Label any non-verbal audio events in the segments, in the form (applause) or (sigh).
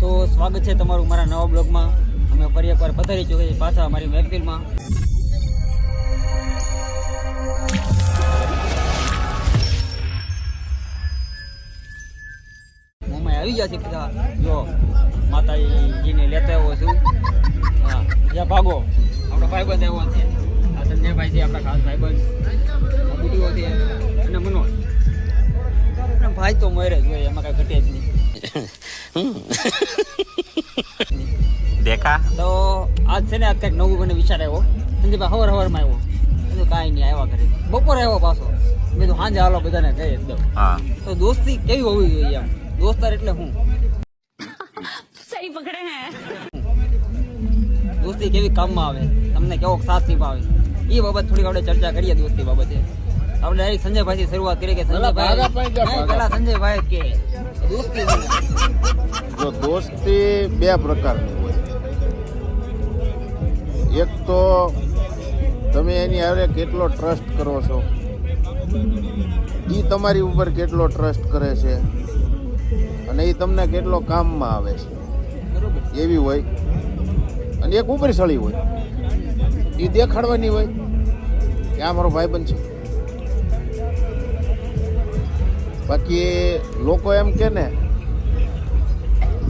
તો સ્વાગત છે તમારું મારા નવા બ્લોગમાં. અમે ફરી એકવાર પધારી ચૂક્યા છીએ પાછા અમારી મહેફિલમાં. મમ્મી આવી ગયા છે બધા. જો, માતાજીને લેતા આવ્યો છું. હા, જ્યાં ભાગો, આપણો ભાઈબંધ આવ્યો છે. આ સંજયભાઈ છે, આપણા ખાસ ભાઈબંધ. બુટીઓ છે, અને મનોજ. ભાઈ તો મરે જ હોય, એમાં કાંઈ ઘટે જ નહીં. દેખા? તો આજ છે ને આજ નવું મને વિચાર આવ્યો. સંદીપભાઈ હવાર હવારમાં આવ્યો. બધું નહીં આવ્યા ઘરે. બપોરે આવ્યો પાછો. મેં તો હાંજે હાલો બધાને કહી એકદમ. તો દોસ્તી કેવી હોવી જોઈએ આમ દોસ્તાર એટલે હું? સહી પકડે હે. દોસ્તી કેવી કામમાં આવે? તમને કેવો સાથ નિભાવે? એ બાબત થોડી આપણે ચર્ચા કરીએ દોસ્તી બાબતે. આપણે ડાયરેક્ટ સંજયભાઈ થી શરૂઆત કરીએ કે સંજયભાઈ પેલા સંજયભાઈ કે જો દોસ્તી બે પ્રકારની હોય. એક તો તમે એની હારે કેટલો ટ્રસ્ટ કરો છો? એ તમારી ઉપર કેટલો ટ્રસ્ટ કરે છે? અને એ તમને કેટલો કામમાં આવે છે? એવી હોય. અને એક ઉપરસળી હોય. એ દેખાડવાની હોય કે આ મારો ભાઈબંધ છે? બાકી લોકો એમ કે ને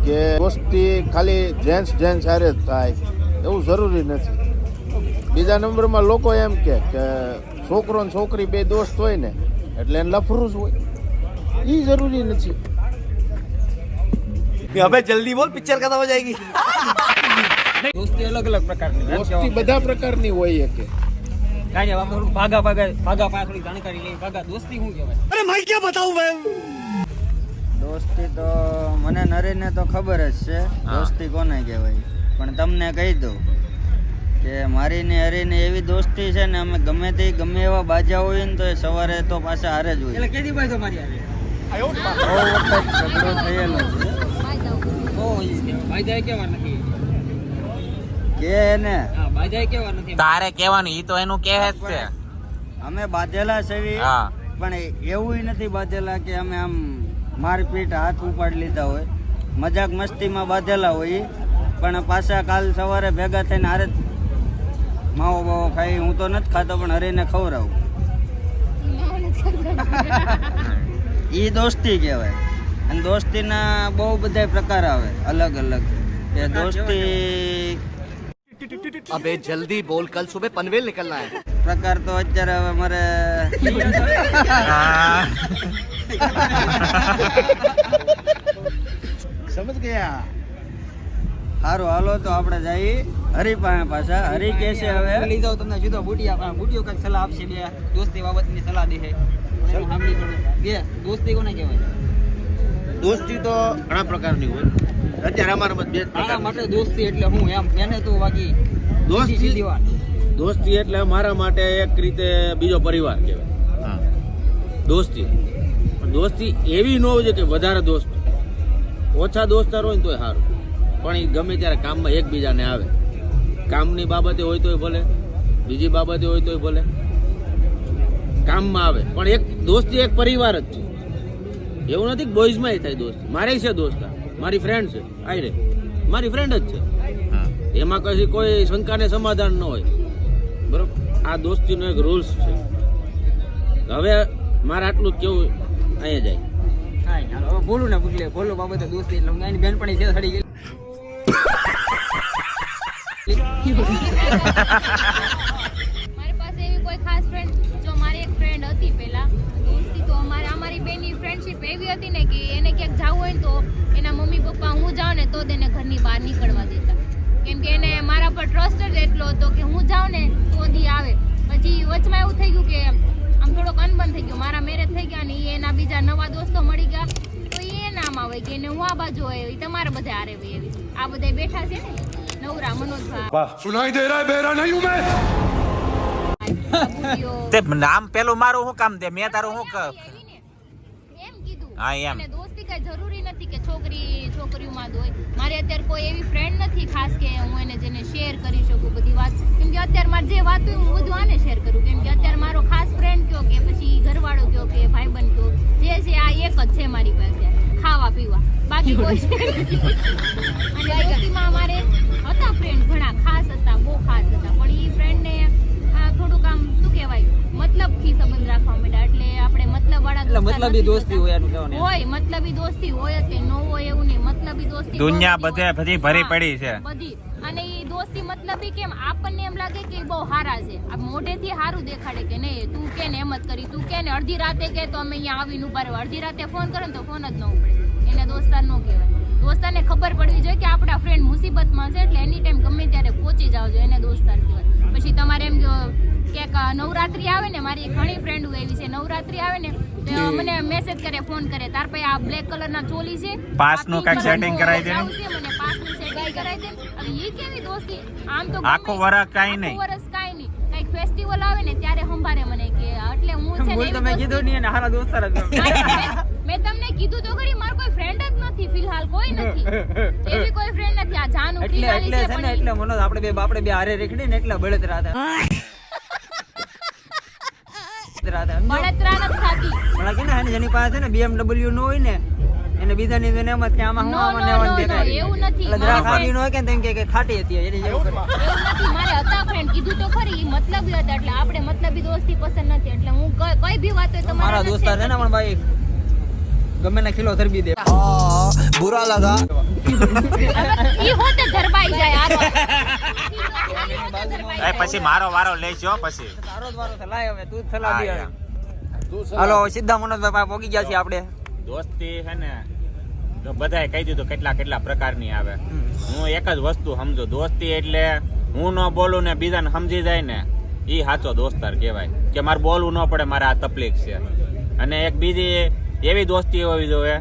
કે દોસ્તી ખાલી જેન્ટ્સ જેન્ટ્સ હારે જ થાય. એવું જરૂરી નથી. બીજા નંબરમાં લોકો એમ કે કે છોકરો ને છોકરી બે દોસ્ત હોય ને એટલે એને લફરું જ હોય. એ જરૂરી નથી. હવે જલ્દી બોલ પિક્ચર ખતમ હો જાયગી. દોસ્તી અલગ અલગ પ્રકારની. દોસ્તી બધા પ્રકારની હોય કે કાંઈ આપણે ભાગા ભાગા ભાગા પાસે થોડી જાણકારી ભાગા દોસ્તી શું કહેવાય? દોસ્તી તો મને નરેને તો ખબર જ છે દોસ્તી કોને કહેવાય? પણ તમને કહી દઉં કે મારી ને હરીને એવી દોસ્તી છે ને અમે ગમે તે ગમે એવા બાજા હોય ને તો એ સવારે તો પાછા હારે જ હોય. એટલે કેદી ભાઈ તમારી હારે? બહુ વખત ઝઘડો થયેલો છે. કેવા નથી? કે ને? કેવા નથી તારે કહેવાનું ઈ તો એનું કે જ છે. અમે બાજેલા છે હા. પણ એવું નથી બાજેલા કે અમે આમ મારપીટ હાથ ઉપાડી લીધા હોય. મજાક મસ્તીમાં બાંધેલા હોય ઈ. પણ પાછા કાલ સવારે ભેગા થઈને હારે માવો બાવો ખાઈ હું તો નથી ખાતો પણ હરીને ખવડાવું. (laughs) એ દોસ્તી કહેવાય. અને દોસ્તીના બહુ બધા પ્રકાર આવે અલગ અલગ. કે દોસ્તી અબે જલ્દી બોલ કલ સુબહ પનવેલ નીકળના હે. પ્રકાર તો અત્યારે હવે મારે સમજ ગયા? સારું હાલો તો આપણે જઈ હરી પાસે પાછા. હરી કે છે હવે? લઈ જાવ તમને જુદો બુટિયા બુટિયો કઈ સલાહ આપશે બે. દોસ્તી બાબતની સલાહ દે બે દોસ્તી કોને કહેવાય? દોસ્તી તો ઘણા પ્રકારની હોય. અત્યારે અમારા મત બે આના માટે દોસ્તી એટલે હું એમ એને તો બાકી દોસ્તી- દોસ્તી એટલે મારા માટે એક રીતે બીજો પરિવાર કહેવાય. હા. દોસ્તી. પણ દોસ્તી એવી ન હોય કે વધારે દોસ્ત ઓછા દોસ્તાર હોય ને તોય સારું. પણ એ ગમે ત્યારે કામમાં એકબીજાને આવે. કામની બાબતે હોય તોય ભલે બીજી બાબતે હોય તોય ભલે. કામમાં આવે. પણ એક દોસ્તી એક પરિવાર જ છે. એવું નથી કે બોયઝમાં થાય દોસ્ત. મારે છે દોસ્તા મારી ફ્રેન્ડ છે આઈ રે. મારી ફ્રેન્ડ જ છે. હા. એમાં કશી કોઈ શંકાને સમાધાન ન હોય. બરોબર? આ દોસ્તીનો એક રૂલ્સ છે. હવે મારે આટલું જ કેવું અહીંયા જાય. હવે બોલું ને ભૂલે બોલો બાબતે દોસ્તી. એટલે હું એની બેનપણી છે સડી ગઈ. (laughs) (laughs) તો તેને ઘરની બહાર નીકળવા દેતા. કેમ કે એને મારા પર ટ્રસ્ટ જ એટલો હતો કે હું જાઉં ને તો દી આવે. પછી વચમાં એવું થઈ ગયું કે આમ થોડોક અનબન થઈ ગયો. મારા મેરેજ થઈ ગયા ને એના બીજા નવા દોસ્તો મળી ગયા. તો એ નામ આવે કે એને હું આ બાજુ હોય એવી તમારે બધા હારે હોય એવી આ બધા બેઠા છે ને નવરા મનોજભાઈ સુનાઈ દે રહા બેરા નહીં મેં તે નામ પેલું મારું શું કામ દે? મેં તારું શું હા, એમ. અને દોસ્તી કઈ જરૂરી નથી કે છોકરી છોકરીઓમાં જ હોય મારે અત્યારે કોઈ એવી ફ્રેન્ડ નથી ખાસ કે હું એને જેને શેર કરી શકું બધી વાત. કેમ કે અત્યારે મારે જે વાત હોય હું બધું આને શેર કરું. કેમ કે અત્યારે મારો ખાસ ફ્રેન્ડ કયો કે પછી ઘરવાળો કયો કે ભાઈબંધ કયો. જે છે આ એક જ છે મારી પાસે. ખાવા પીવા. બાકી (laughs) કોઈ અને દોસ્તીમાં અમારે હતા ફ્રેન્ડ ઘણા ખાસ હતા બહુ ખાસ હતા. પણ એ ફ્રેન્ડને થોડુંક આમ શું કહેવાય મતલબથી સંબંધ રાખવા માંડ્યા. એટલે આપણે મતલબ વાળા એટલે મતલબી દોસ્તી હોય એનું કહેવાનું હોય મતલબી દોસ્તી હોય જ ન હોય એવું નહીં. મતલબી દોસ્તી દુનિયા બધે બધી ભરી પડી છે. બધી. અને એ દોસ્તી મતલબી કેમ આપણને એમ લાગે કે બહુ હારા છે. આ મોઢેથી હારું દેખાડે કે નહીં તું કે ને એમ જ કરી તું કે ને અડધી રાતે કે તો અમે અહીંયા આવીને ઊભા રહેવા અડધી રાતે ફોન કરે ને તો ફોન જ ન ઉપડે. એને દોસ્તાર ન કહેવાય. દોસ્તારને ખબર પડવી જોઈએ કે આપણા ફ્રેન્ડ મુસીબતમાં છે એટલે એની ટાઈમ ગમે ત્યારે પહોંચી જાવ જોઈએ એને દોસ્તાર કહેવાય. પછી તમારે એમ ક્યાંક નવરાત્રી આવે ને મારી ઘણી ફ્રેન્ડ એવી છે નવરાત્રી આવે ને મને મેસેજ કરે ફોન કરે તાર પછી આ બ્લેક કલરના ચોલી છે પાસનું આ કાંઈક સેટિંગ કરાવી દે મને પાસ છે, સેટિંગ કરાવી દે. હવે ઈ કેવી દોસ્તી? આમ તો આખો વરસ કાંઈ નહીં. વરસ કાંઈ નહીં. કંઈક ફેસ્ટિવલ આવે ને ત્યારે હંભારે મને કે એટલે હું છે ને તમે કીધું નહીં અને હારા દોસ્તાર જ. મેં- તમને કીધું તો ખરી મારો કોઈ ફ્રેન્ડ જ નથી ફિલહાલ કોઈ નથી. (laughs) એવી કોઈ ફ્રેન્ડ નથી. આ જાન ઉકલી એટલે છે પણ એટલે મનોજ આપણે બે આપણે બે હારે રેખડી ને એટલા બળતરા હતા બળતરા હતા સમજો? બળતરા નથી થાતી પણ કે ને જેની પાસે ને BMW નો હોય ને એને બીજાની એમ જ આમાં હું આમાં no, ને આમાં no, દેખાય. એવું નથી. એટલે જરા મારા ન હોય કે તેમ કે કે ખાટી હતી એની એવું નથી. મારે હતા ફ્રેન્ડ કીધું તો ખરી મતલબ હતા એટલે આપણે મતલબી દોસ્તી પસંદ નથી. એટલે હું કઈ બી વાત હોય મારા તમારા દોસ્તાર છે ને પણ ભાઈ ગમે ના ખીલો ધરબી દે. ઈ હોતે ધરબાઈ જાય આરો. એ પછી મારો વારો લેજો પછી. તારો જ વારો છે લાય હવે તું જ સલાહ દે. હાલો સીધા મનોજભાઈ પોગી પહોંચી ગયા છીએ આપણે. દોસ્તી છે ને તો બધાએ કહી દીધું કેટલા કેટલા પ્રકારની આવે. હું એક જ વસ્તુ સમજુ દોસ્તી એટલે હું ન બોલું ને બીજાને સમજી જાય ને એ સાચો દોસ્તાર કહેવાય. કે મારે બોલવું ન પડે મારે આ તકલીફ છે. અને એક બીજી એવી દોસ્તી હોવી જોઈએ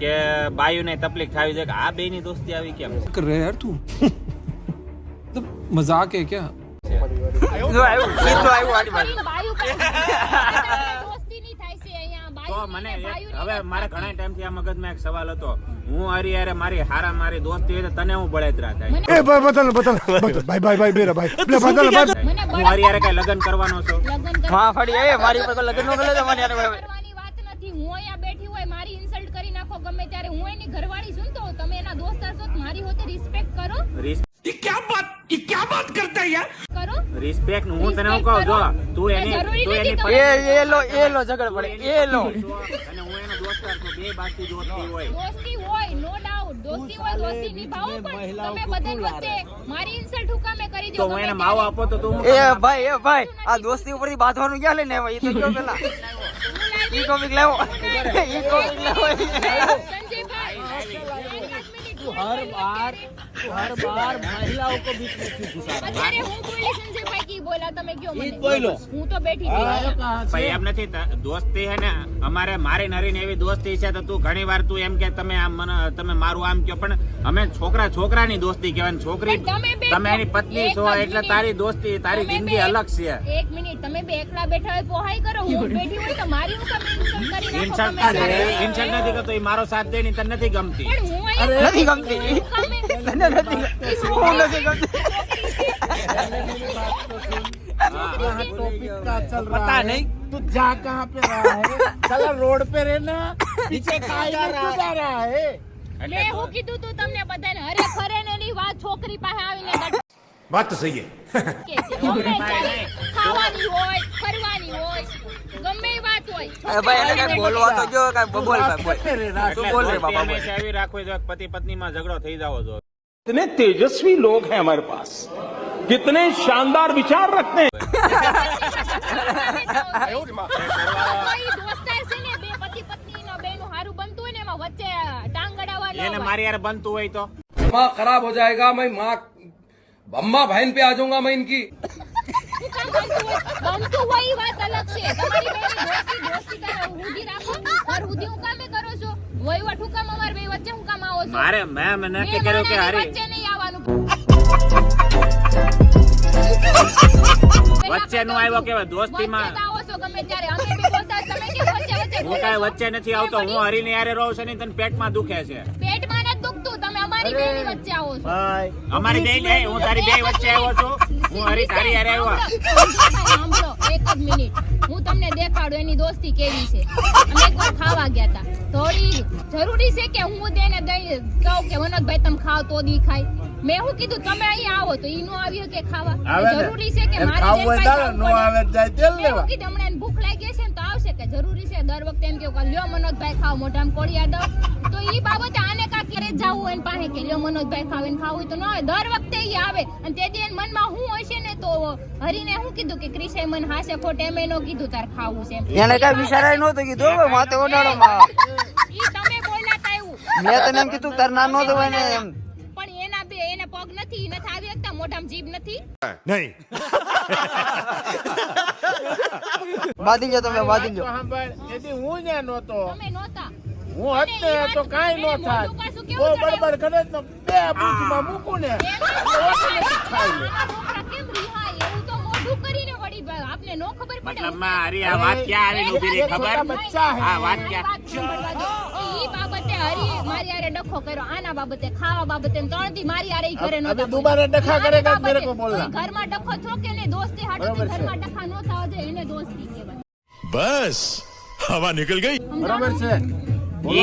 કે બાયુને તકલીફ થવી જોઈએ કે આ બેની દોસ્તી આવી કેમ કરે યાર તું. મજાક હે ક્યા? મને હવે મારે ઘણા ટાઈમથી આ મગજમાં એક સવાલ હતો. હું હરી મારી હારા મારી દોસ્તી હોય તો તને હું બળેતરા થાય? એ ભાઈ હું હરી કઈ લગ્ન કરવાનો છું? મારી લગ્ન નથી હું અહીંયા બેઠી હોય મારી ઇન્સલ્ટ કરી નાખો ગમે ત્યારે. હું એની ઘરવાળી છું ને તો તમે એના દોસ્તાર છો મારી હોતે રિસ્પેક્ટ કરો. કરો. રિસ્પેક્ટ હું તને હું કહું જો તું એની તું એની એ એ લો એ લો ઝઘડ પડે એ લો. અને હું એનો દોસ્તાર છું બે બાકી દોસ્તી હોય. દોસ્તી હોય નો ડાઉટ દોસ્તી હોય દોસ્તી નિભાવો પણ તમે બધા વચ્ચે મારી ઇન્સલ્ટ હુકામે કરી તો હું એને માવો આપો તો તું એ ભાઈ એ ભાઈ આ દોસ્તી ઉપરથી બાંધવાનું ક્યાં લઈને આવ્યો? એ તો પેલા. (laughs) ઈ કોમિક લાવો ઈ કોમિક લાવો સંજયભાઈ હર બાર हर बार महिलाओं को बीच में क्यों घुसा અત્યારે હું બોલી સંજયભાઈ કી બોલા તમે કયો મને? બોલો. હું તો બેઠી ભાઈ એમ નથી દોસ્તી હે ને અમારે મારી નરીને એવી દોસ્તી છે તો તું ઘણી વાર તું એમ કે તમે આમ મને તમે મારું આમ કયો પણ અમે છોકરા છોકરાની દોસ્તી કહેવાય ને છોકરી તમે એની પત્ની છો એટલે તારી દોસ્તી તારી જિંદગી અલગ છે. એક મિનિટ. તમે બે એકલા બેઠા હોય પોહાઈ કરો. હું બેઠી હોય તો મારી હું તમે ઇન્સલ્ટ કરી નાખો ઇન્સલ્ટ ગમે ત્યારે. ઇન્સલ્ટ નથી કરતો એ મારો સાથ દે ની તને નથી ગમતી. પણ હું અહીંયા નથી ગમતી. તને નથી ગમતી. पता नहीं तू जा कहाँ पे रहा है साला रोड पे रहना नीचे खाई में क्यों जा रहा है મેં હું કીધું તું તમને બધાને અરે ખરે ને એની વાત છોકરી પાસે આવીને દટ बात तो सही है કે છે. ગમે ત્યારે ખાવાની હોય ફરવાની હોય ગમે એ વાત હોય એ ભાઈ એને કઈ બોલવા તો જો કઈ બોલ ભાઈ બોલ એટલે બોલ રે દોસ્તી બાપા બોલ હંમેશા એવી રાખવી જોઈએ પતિ પત્નીમાં ઝઘડો થઈ જાવો જોઈએ इतने तेजस्वी लोग हैं हमारे पास कितने शानदार विचार रखते हैं કોઈ દોસ્તાર છે ને બે પતિ પત્ની નો બે નું હારું બનતું હોય ને એમાં વચ્ચે ટાંગ અડાવવા ન એને હોય. મારી યાર બનતું હોય તો माँ खराब हो जाएगा मैं माँ अम्मा बहन पे आ जाऊंगा मैं इनकी શું કામ બનતું હોય? બનતું હોય ઈ વાત અલગ છે તમારી બેની દોસ્તી દોસ્તી કરો ઊંધી રાખો ઘર ઊંધી હું કામે કરો છો વહીવટ હું કામ અમાર બે વચ્ચે હું કામ આવો છો? મારે મેં મેં નક્કી કર્યું કે મહેમાનોની વચ્ચે નહીં આવવાનું. (laughs) વચ્ચે નું આવ્યો કેવાય દોસ્તીમાં? વચ્ચે આવો છો ગમે ત્યારે. અમે બી બોલતા તમે કેમ વચ્ચે વચ્ચે હું બોલો વચ્ચે નથી આવતો હું હરીને યારે રહું છું ને તને પેટમાં દુખે છે. પેટમાં નથી દુખતું તમે અમારી બેની વચ્ચે આવો છો. અમારી બે હું તારી બે વચ્ચે આવ્યો છું. હું હરી તારી હારે આવ્યો. એક જ મિનિટ. હું તમને દેખાડું એની દોસ્તી કેવી છે? અમે એકવાર ખાવા ગયા હતા. થોડી જરૂરી છે કે હું તેને દઈ કહું કે વનકભાઈ તમે ખાવ તો દી ખાય મેં શું કીધું તમે અહીં આવો તો ઈ નો આવ્યો કે ખાવા. ને. જરૂરી છે કે મારે ખાવું હોય નો આવે જાય તેલ લેવા. કીધું હમણાં ભૂખ લાગી છે ને તો આવશે કે જરૂરી છે. દર વખતે એમ કેવું કે લ્યો મનોજભાઈ ખાવ મોઢામાં કોળિયા દો તો ઈ બાબતે આને કા ક્યારે જવું હોય પાસે કે લ્યો મનોજભાઈ ખાવ એને ખાવું તો ન આવે. દર વખતે ઈ આવે. અને તે દી એના મનમાં હું હશે ને તો હરીને શું કીધું કે ક્રિશે મન હાસે ખોટે એમ નો કીધું તાર ખાવું છે. એને કઈ વિચારાય નહોતું કીધું માથે ઓડાડો માં ઈ તમે બોલ્યા તા એવું. મેં તને એમ કીધું તાર નાનો તો હોય ને એમ. પણ એના બે એના પગ નથી ઈ નથી આવી શકતા મોઢામાં જીભ નથી. બાંધી લો તમે બાંધી લો સાંભળ, તેથી હું ન્યા નહોતો. તમે નહોતા. હું હોત ને તો કાંઈ નો થાત. બહુ બડબડ કરે તો બે બૂથમાં મૂકું ને. એમ નથી ખાઈ લે. આપને નો ખબર પડે. મતલબમાં અરે આ વાત ક્યાં આવી ઊભી રહી ખબર? બચ્ચા હે. આ વાત ક્યાં? ઈ બાબતે હરી મારી આરે ડખો કર્યો આના બાબતે ખાવા બાબતે ત્રણથી મારી આરે ઈ ઘરે નહોતા દુબારે ડખા કરે કે મેરે કો બોલના? ઘરમાં ડખો થો કે ને દોસ્તી હાટો ઘરમાં ડખા નો થાવા જોઈએ એને દોસ્તી કહેવાય. બસ હવા નીકળ ગઈ? બરાબર છે. બોલો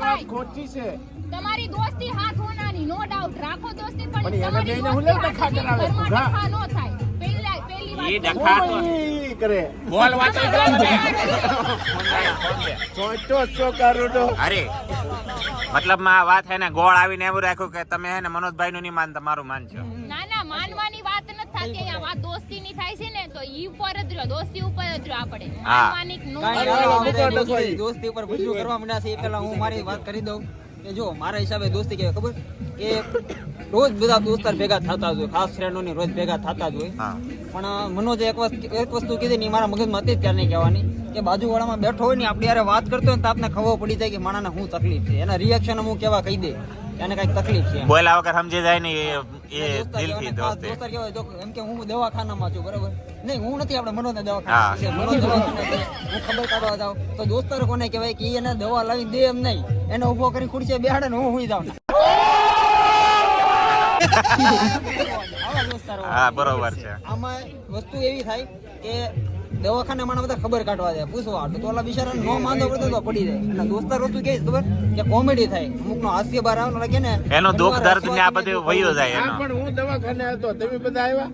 વાત ખોટી છે. તમારી દોસ્તી હાથ હોના નો ડાઉટ રાખો દોસ્તી પણ પણ એને હું દોસ્તી લેવ ડખા કરાવે, ડખા નો થાય. પહેલા પહેલી વાત ઈ ડખા તો કરે. બોલ વાત જ કરો. ને. સોચો. અરે મતલબમાં આ વાત હે ને ગોળ આવીને એવું રાખ્યું કે તમે હે ને મનોજભાઈ નું નહીં તમારું માન છો. ના ના માનવાની વાત નથી થતી. વાત દોસ્તીની થાય છે ને તો ઈ ઉપર જ રહ્યો. દોસ્તી ઉપર જ રહ્યો આપણે. માનવાની નો દોસ્તી- દોસ્તી ઉપર કરવા માંડ્યા છે. એ પહેલા હું મારી વાત કરી દઉં. કે જો મારા હિસાબે દોસ્તી કહેવાય ખબર? કે રોજ બધા દોસ્તાર ભેગા થતા જ હોય ખાસ ફ્રેન્ડોની રોજ ભેગા થતા જ હોય. પણ મનોજ એક વસ્તુ એક વસ્તુ કીધી ને મારા મગજમાં હતી જ ક્યારે નહીં કહેવાની કે બાજુવાળામાં બેઠો હોય ને આપણે યારે વાત કરતો હોય ને તો આપને ખબર પડી જાય કે માણાને શું તકલીફ છે. એના રિએક્શન હું કેવા કહી દે. એને કંઈક તકલીફ છે. બોલ્યા વગર સમજી જાય ને એ દિલથી દોસ્ત દોસ્તી જો એમ કે હું દવાખાનામાં છું બરાબર? નહીં હું નથી આપણે મનોજને હા. દવાખાના છે. દવાખાને હું ખબર કાઢવા જાઉં. તો દોસ્તર કોને કહેવાય કે એને દવા લાવી દે એમ નહીં. એને ઊભો કરી ખુરશી બેહાડે ને હું હુઈ જાઉં. (laughs) હા બરોબર છે. આમાં વસ્તુ એવી થાય કે દવાખાને માણા બધા ખબર કાઢવા જાય. પૂછવા તો ઓલા બિચારા નો માંદો પડતો તો પડી જાય. અને દોસ્તાર વસ્તુ કે ખબર? કે કોમેડી થાય. અમુક નો હાસ્ય બહાર આવે લાગે ને એનો દુઃખ દર્દ ને આ બધું વયો જાય. એનો. પણ હું દવાખાને હતો તમે બધા આવ્યા?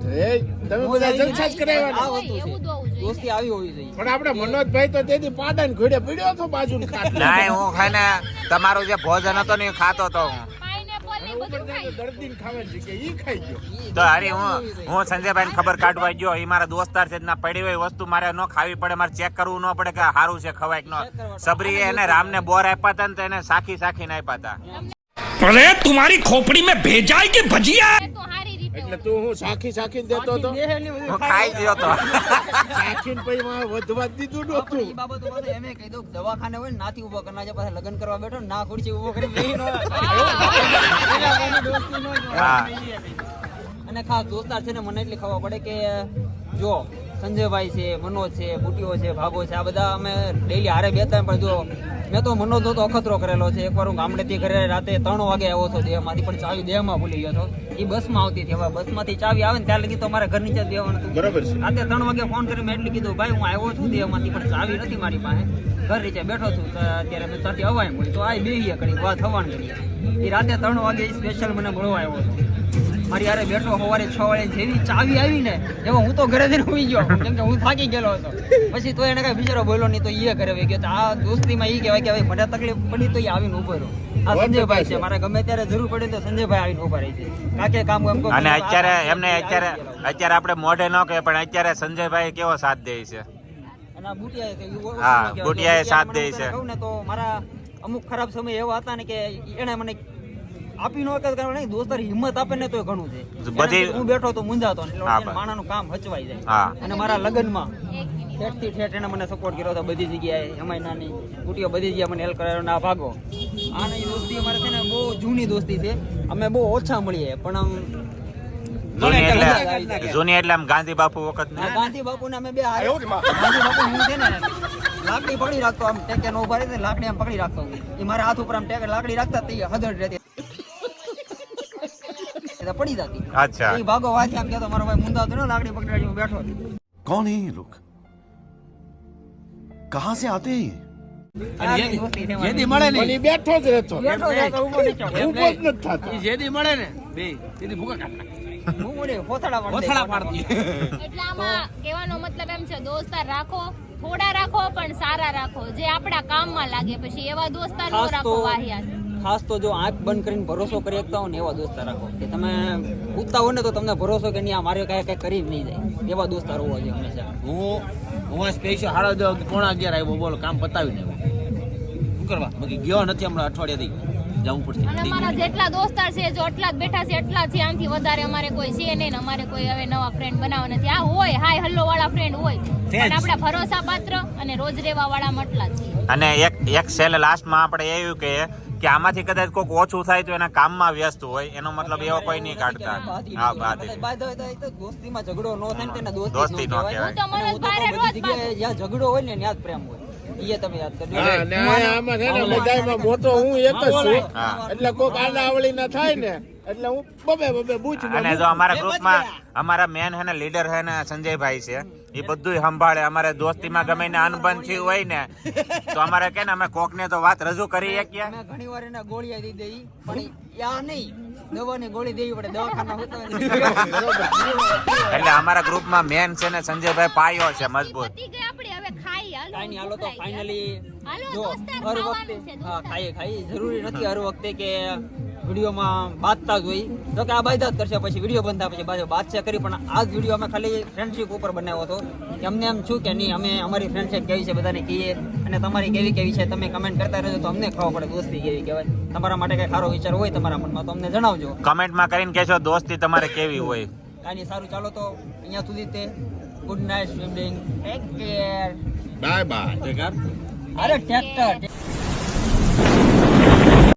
એ તમે બધા જલસા જ કરાવ્યા એવું જ હોવું જોઈએ. દોસ્તી આવી હોવી જોઈએ. પણ આપણે મનોજભાઈ તો તેથી પાડાને ઘોડે પડ્યો હતો બાજુ ના હું ખાઈને તમારું જે ભોજન હતો ને ખાતો હતો હું. તો અરે હું હું સંજયભાઈ ખબર કાઢવા ગયો એ મારા દોસ્તાર છે ના પડી હોય વસ્તુ મારે ન ખાવી પડે મારે ચેક કરવું ન પડે કે સારું છે ખવાય કે સબરી એને રામને બોર આપ્યા હતા ને તો એને સાખી સાખીને આપ્યા હતા અરે તમારી ખોપડી મેં ભેજાય કે ભજીયા? એટલે તું હું સાખી સાખી દેતો હતો હું ખાઈ ગયો તો. સાખી ને પછી મારે વધવા દીધું નહોતું બાબત એમ કહી દઉં દવાખાને હોય નાથી ઊભો કરના જે પાસે લગ્ન કરવા બેઠો ના ખુરશી ઊભો કરી બેહી ન હા. અને ખાસ દોસ્તાર છે ને મને એટલી ખબર પડે કે જો સંજયભાઈ છે મનોજ છે બુટીઓ છે ભાગો છે આ બધા અમે ડેલી હારે બેતા પણ જો મેં તો મનોજ તો અખતરો કરેલો છે. એકવાર હું ગામડેથી ઘરે રાતે ત્રણ વાગે આવ્યો હતો દેહમાંથી પણ ચાવી દેહમાં ભૂલી ગયો હતો. એ બસમાં આવતી હતી હવે. બસમાંથી ચાવી આવે ને ત્યાં લગી તો મારે ઘર નીચે દેવાનું બરાબર બરોબર છે. રાતે ત્રણ વાગે ફોન કરી મેં એટલે કીધું ભાઈ હું આવ્યો છું દેહમાંથી પણ ચાવી નથી મારી પાસે. ઘર નીચે બેઠો છું તો અત્યારે મેં ત્યાંથી અવાય મળી તો આ બેહીએ કરી વાત હવાણ કરીએ એ રાતે ત્રણ વાગે સ્પેશિયલ મને મળવા આવ્યો હતો. મારી યારે બેઠો સવારે છ વાળે જેવી ચાવી આવી ને એમાં હું તો ઘરે જઈને સુઈ ગયો કેમ કે હું થાકી ગયેલો હતો. પછી તો એને કઈ બિચારો બોલ્યો નહીં તો એ ઘરે વહી ગયો. તો આ દોસ્તીમાં એ કહેવાય કે ભાઈ મને તકલીફ પડી તો એ આવીને ઊભો રહ્યો. આ સંજયભાઈ છે મારે ગમે ત્યારે જરૂર પડે તો સંજયભાઈ આવીને ઊભા રહી છે. કાકે કામ એમ અને અત્યારે એમને અત્યારે અત્યારે આપણે મોઢે ન કહે પણ અત્યારે સંજયભાઈ કેવો સાથ દે છે? હા, બુટિયાએ સાથ દે છે. કહું ને તો મારા અમુક ખરાબ સમય એવા હતા ને કે એણે મને આપી નો વખત કારણ નહીં દોસ્તાર હિંમત આપે ને તો ઘણું છે. બધી- હું બેઠો તો મુંજાતો ને માણાનું કામ હચવાઈ જાય. અને મારા લગ્નમાં ઠેઠથી ઠેઠ એને મને સપોર્ટ કર્યો હતો બધી જગ્યાએ. એમાંય નાની બુટીઓ બધી જગ્યાએ મને હેલ્પ કરાયો ના ભાગો. આની દોસ્તી અમારે છે ને બહુ જૂની દોસ્તી છે. અમે બહુ ઓછા મળીએ પણ આમ જૂની મને મજા આવી એટલે જાય. જૂની એટલે આમ ગાંધી બાપુ વખત આ ગાંધી બાપુ ને અમે બે હારે ગાંધી બાપુ હું છે ને લાકડી પકડી રાખતો આમ ટેકે નો ઉભા રહી લાકડી આમ પકડી રાખતો એ મારા હાથ ઉપર આમ ટેકે લાકડી રાખતા તે હદડ રહેતી તો પડી જતી અચ્છા એ ભાગો વાંચી આમ કહેતો મારો ભાઈ મુંદા તો ન લાકડી પકડી હું બેઠો છું. कौन है ये लोग कहाँ से आते हैं ये આ જે- દોસ્તી છે જે મારી. દી મળે ને પણ ઈ બેઠો જ રહેતો બેઠો છે તો ઊભો નીચો. ઊભો જ નથી થતો ઈ જે દી મળે ને બે તેથી ભૂકા કાઢ કોથળા પાડતી. એટલે આમાં કહેવાનો મતલબ એમ છે દોસ્તાર રાખો થોડા રાખો પણ સારા રાખો. જે આપણા કામમાં લાગે પછી એવા દોસ્તાર ન રાખો વાહિયાત. ખાસ તો જો આંખ બંધ કરીને ભરોસો કરી શકતા હો ને એવા દોસ્તાર રાખો. કે તમે પૂછતા હો ને તો તમને ભરોસો કે નહીં આ મારે કાંઈ કાંઈ કરી નહીં જાય. એવા દોસ્તાર હોવા જોઈએ હંમેશા. હું હું સ્પેશિયલ વાગે, પોણા અગિયાર આવ્યો બોલો કામ પતાવીને શું કરવા? બાકી ગયો નથી હમણાં અઠવાડિયાથી. જવું પડશે અને અમારા જેટલા દોસ્તાર છે જો એટલા જ બેઠા છે એટલા છે આમથી વધારે અમારે કોઈ છે નહીં અમારે કોઈ હવે નવા ફ્રેન્ડ બનાવવા નથી આ હોય હાય હલ્લો વાળા ફ્રેન્ડ હોય પણ આપણે ભરોસા પાત્ર અને રોજ રેવા વાળા મટલા છે અને એક એક સેલ લાસ્ટમાં આપણે એવું કે કે આમાંથી કદાચ કોઈક ઓછું થાય તો એના કામમાં વ્યસ્ત હોય એનો મતલબ એવો કોઈ નહીં કાઢતા હા બાદ બાદ હોય તો દોસ્તીમાં ઝઘડો ન થાય ને તેને દોસ્તી ન કહેવાય હું તો બધી રોજ જગ્યાએ જ્યાં ઝઘડો હોય ને ત્યાં જ પ્રેમ હોય તમે યાદ કરજો. હા આમાં છે ને બધાયમાં મોટો હું એક જ છું. એટલે કોક આડા આવળી ના થાય ને એટલે હું બબે બબે બૂચ અને જો અમારા ગ્રુપમાં અમારા મેન હે ને લીડર હે ને સંજયભાઈ છે. એ બધું સંભાળે. અમારે દોસ્તીમાં ગમે ને અનબન થયું હોય ને તો અમારે કે ને અમે કોકને તો વાત રજૂ કરી શકીએ ઘણી વાર એને ગોળીયા દીધી પણ યા નહીં. દવાની ગોળી દેવી પડે દવાખાના (laughs) એટલે અમારા ગ્રુપમાં મેન છે ને સંજયભાઈ પાયો છે મજબૂત. પતી ગઈ આપણી હવે ખાઈ હાલો કાંઈ હાલો તો ફાઇનલી જો હર વખતે હા ખાઈએ ખાઈએ. જરૂરી નથી હર વખતે કે વિડીયોમાં બાંધતા જ હોય. તો કે આ બાંધા જ કરશે પછી વીડિયો બંધ થાય પછી બાજુ બાદશાહ કરી. પણ આ જ વીડિયો અમે ખાલી ફ્રેન્ડશિપ ઉપર બનાવ્યો હતો. કે અમને એમ છું કે નહીં અમે અમારી ફ્રેન્ડશિપ કેવી છે બધાને કહીએ. અને તમારી કેવી કેવી છે તમે કમેન્ટ કરતા રહેજો. તો અમને ખબર પડે દોસ્તી કેવી કહેવાય. તમારા માટે કઈ સારો વિચાર હોય તમારા મનમાં તો અમને જણાવજો. કમેન્ટમાં કરીને કહેશો દોસ્તી તમારે કેવી હોય. કાંઈ સારું ચાલો તો અહીંયા સુધી તે good night swimming take care bye bye અરે ટ્રેક્ટર